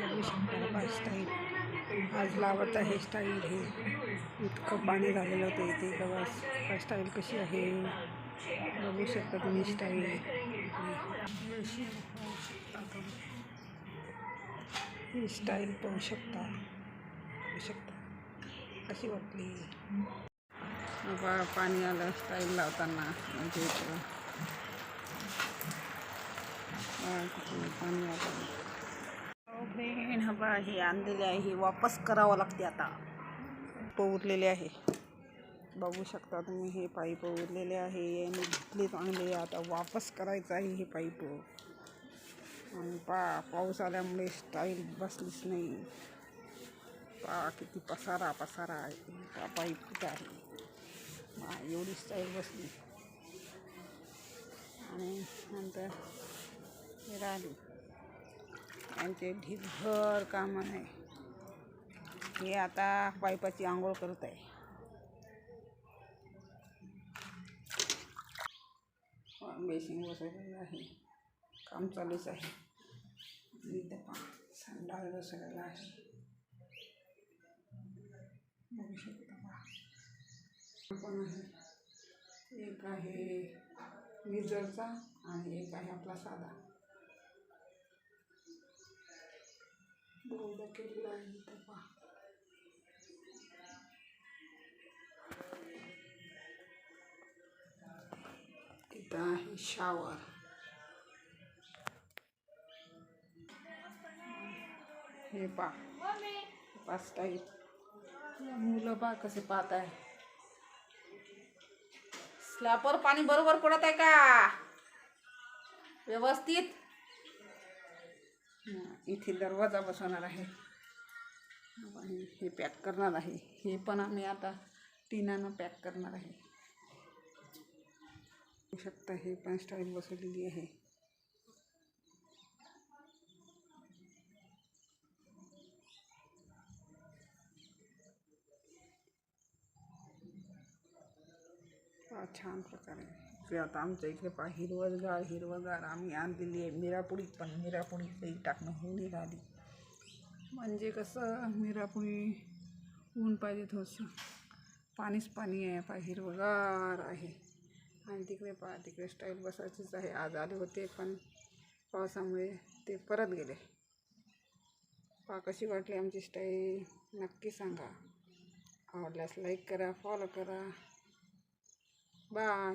बघू शकता स्टाईल आज लावत आहे स्टाईल हे. इतकं पाणी झालेलं होतं इथे. तेव्हा स्टाईल कशी आहे? बघू शकता तुम्ही स्टाईल ही स्टाईल पाहू शकता. पाहू शकता. कशी वाटली? बा पाणी आलं स्टाईल लावताना. म्हणजे इकडं पाणी आलं. बहीण हा बा ही आणलेली आहे ही वापस करावं लागते आता. पवरलेले आहे. बघू शकता तुम्ही हे पाईप उरलेले आहे यांनी घेतले आणले आता वापस करायचं आहे हे पाईप. आणि पा पाऊस आल्यामुळे स्टाईल बसलीच नाही. पा किती पसारा पसारा आहे. पाईप कुठं आहे? पहा, एवढी स्टाईल बसली. आणि नंतर हे राहिली. यांचे ढीगभर कामं आहे. हे आता पाईपाची आंघोळ करत आहे. बेसिंग बसवलेलं आहे. काम चालूच आहे. आणि पहा संडास बसवलेला आहे. बघू शकता पहा पण आहे. एक आहे मिजरचा आणि एक आहे आपला साधा. बोर्ड केलेला आहे पहा इथं आहे शावर हे पा पाच टाईप मुलं पा कसे पाहत आहे स्लॅपर पाणी बरोबर पडत आहे का व्यवस्थित इथे दरवाज़ा बसवणार आहे. आणि हे पॅक करणार आहे. हे पण आम्ही आता टिनानं पॅक करणार आहे. बघू शकता हे पण स्टाईल बसवलेली आहे. छान प्रकारे. ते आता आमच्या इकडे पा हिरवगार हिरवगार. आम्ही आणलेली आहे मिरापुळी पण मिरापुडी काही टाकणं होऊन निघाली म्हणजे कसं मिरापुडी ऊन पाहिजे थोडंसं. पाणीच पाणी आहे पा हिरवगार आहे. आणि तिकडे पहा तिकडे स्टाईल बसायचीच आहे. आज आले होते पण पावसामुळे ते परत गेले. पहा कशी वाटली आमची स्टाईल नक्की सांगा. आवडल्यास लाईक करा फॉलो करा. बाय